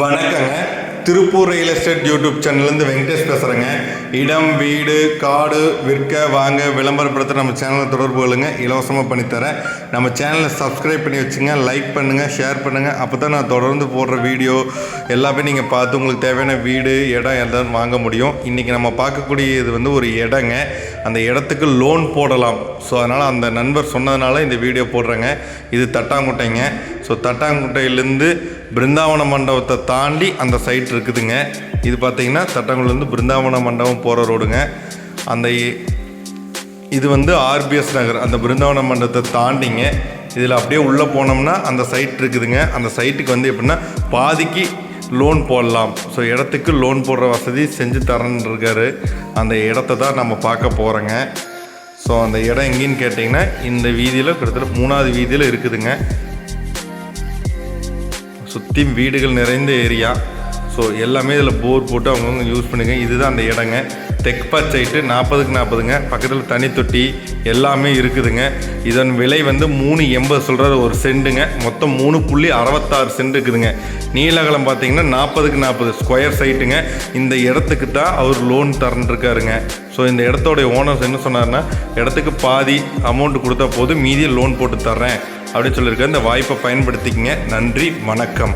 வணக்கங்க. Tiruppur real estate YouTube சேனல்லேருந்து வெங்கடேஷ் பேசுகிறேங்க இடம் வீடு காடு விற்க வாங்க விளம்பரப்படுத்த நம்ம சேனலை தொடர்பு கொள்ளுங்க. இலவசமாக பண்ணித்தரேன். நம்ம சேனலை சப்ஸ்கிரைப் பண்ணி வச்சுங்க லைக் பண்ணுங்கள் ஷேர் பண்ணுங்கள் அப்போ தான் நான் தொடர்ந்து போடுற வீடியோ எல்லாமே நீங்கள் பார்த்து உங்களுக்கு தேவையான வீடு இடம் எல்லாம் வாங்க முடியும். இன்றைக்கி நம்ம பார்க்கக்கூடிய இது வந்து ஒரு இடங்க. அந்த இடத்துக்கு லோன் போடலாம். ஸோ அதனால் அந்த நண்பர் சொன்னதுனால இந்த வீடியோ போடுறேங்க. இது தட்டாங்குட்டைங்க. ஸோ தட்டாங்குட்டையிலேருந்து பிருந்தாவன மண்டபத்தை தாண்டி அந்த சைட் இருக்குதுங்க. இது பார்த்திங்கன்னா தட்டாங்குடிலேருந்து பிருந்தாவன மண்டபம் போகிற ரோடுங்க. அந்த இது வந்து ஆர்பிஎஸ் நகர். அந்த பிருந்தாவன மண்டபத்தை தாண்டிங்க. இதில் அப்படியே உள்ளே போனோம்னா அந்த சைட் இருக்குதுங்க. அந்த சைட்டுக்கு வந்து எப்படின்னா பாதிக்கு லோன் போடலாம். ஸோ இடத்துக்கு லோன் போடுற வசதி செஞ்சு தரேன்னு இருக்காரு. அந்த இடத்த தான் நம்ம பார்க்க போகிறோங்க ஸோ அந்த இடம் எங்கேன்னு கேட்டிங்கன்னா இந்த வீதியில் கிட்டத்தட்ட மூணாவது வீதியில் இருக்குதுங்க. சுற்றி வீடுகள் நிறைந்த ஏரியா. ஸோ எல்லாமே இதில் போர் போட்டு அவங்கவுங்க யூஸ் பண்ணுங்க இதுதான் அந்த இடங்க. தெக்பா சைட்டு நாற்பதுக்கு நாற்பதுங்க. பக்கத்தில் தனி தொட்டி எல்லாமே இருக்குதுங்க. இதன் விலை வந்து மூணு எண்பது சொல்கிற ஒரு செண்டுங்க. மொத்தம் மூணு புள்ளி அறுபத்தாறு சென்ட் இருக்குதுங்க. நீலகலம் பார்த்தீங்கன்னா நாற்பதுக்கு நாற்பது ஸ்கொயர் சைட்டுங்க இந்த இடத்துக்கு தான் அவர் லோன் தரன்ட்ருக்காருங்க ஸோ இந்த இடத்தோடைய ஓனர்ஸ் என்ன சொன்னார்னா இடத்துக்கு பாதி அமௌண்ட் கொடுத்தா போதும் மீதியை லோன் போட்டு தர்றேன். அப்படின்னு சொல்லியிருக்காரு. இந்த வாய்ப்பை பயன்படுத்திக்கங்க. நன்றி வணக்கம்.